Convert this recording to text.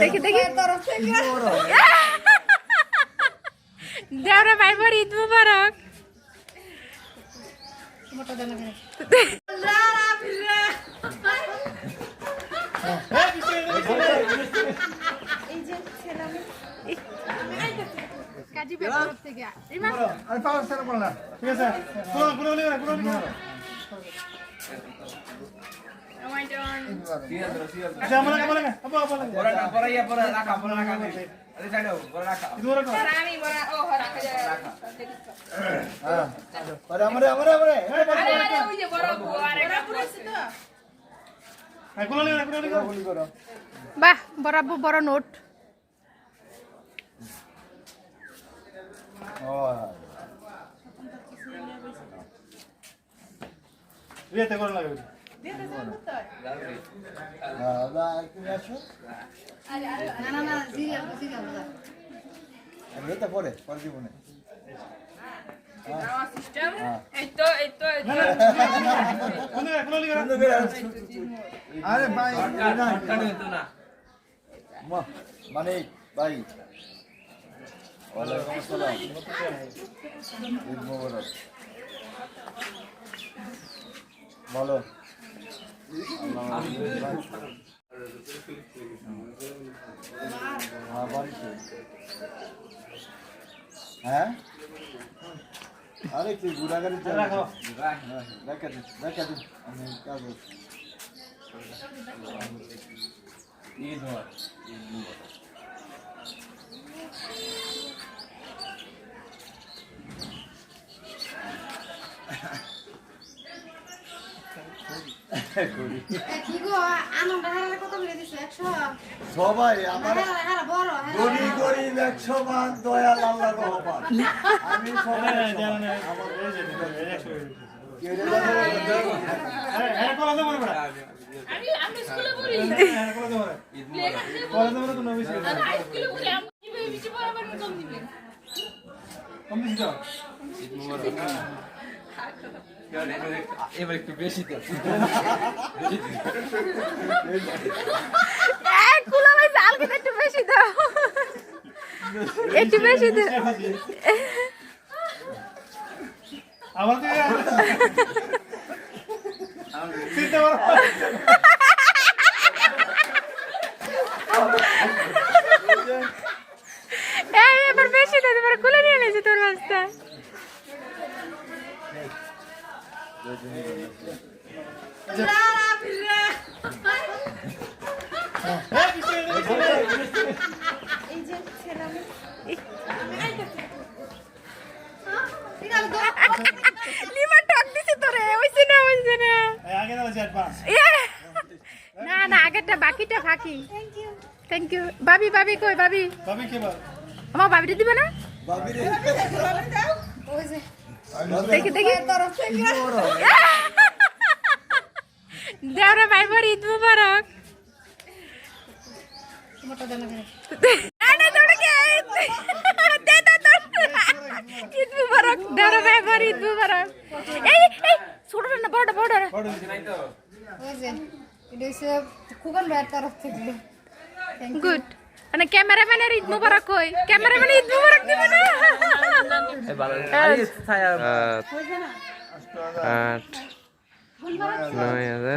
দেখি দেখি। দেওরা ভাই বোর ঈদ মুবারক। কাজী থেকে। পাওয়ার ঠিক আছে। পুরো পুরো পুরো Bah, bora bu bora note. Oh. ও রিয়েতে করে লাগে দাদা তুমি আসো আমি এটা পরে পরে আরে ভাই মানে ভাই। ওয়ালাইকুম আসসালাম। ঈদ মোবারক। বলো। হ্যাঁ হ্যাঁ? আরে তুই গুড়াগাড়ি রাখো। দেখা দিন দেখা দিন আমি কাজ dua. কি করে সবাই আমার হারা গরি একশো মান দয়াল আল্লাহ রহমান আমি সবাই হ্যাঁ মান। হ্যাঁ হ্যাঁ করে দেবো হ্যাঁ করে দেবো এবার একটু বেশি তো একটু দাও। একটু বেশি এবার বেশি দাও তোমার কুলে নিয়ে নিয়েছি তোর রাস্তা এই যে ছেলে আমি ঠিক আছে তো লিমা টক দিছি তোরে হইছে না না। আগে দাও! না না আগেরটা বাকিটা ফাঁকি। থ্যাংক ইউ বাবি বাবি কই বাবি? তবে কি বল আমার বাবিটা দিবে না? বাবি রে ওই যে। দেখি দেখি তরফ থেকে দেওরা ভাই বোর ঈদ মুবারক মোটা দেন করে না না তোরা কে দে দে দে ঈদ মুবারক দেওরা ভাই বোর ঈদ মুবারক এই এই ছোটটা না বড়টা বড়টা নাই তো ওই যে এটা হচ্ছে খুগন ভাইয়ের তরফ থেকে গুড মানে ক্যামেরাম্যানের ঈদ মুবারক কই ক্যামেরাম্যান ঈদ মুবারক দিব না আট নয় হাজার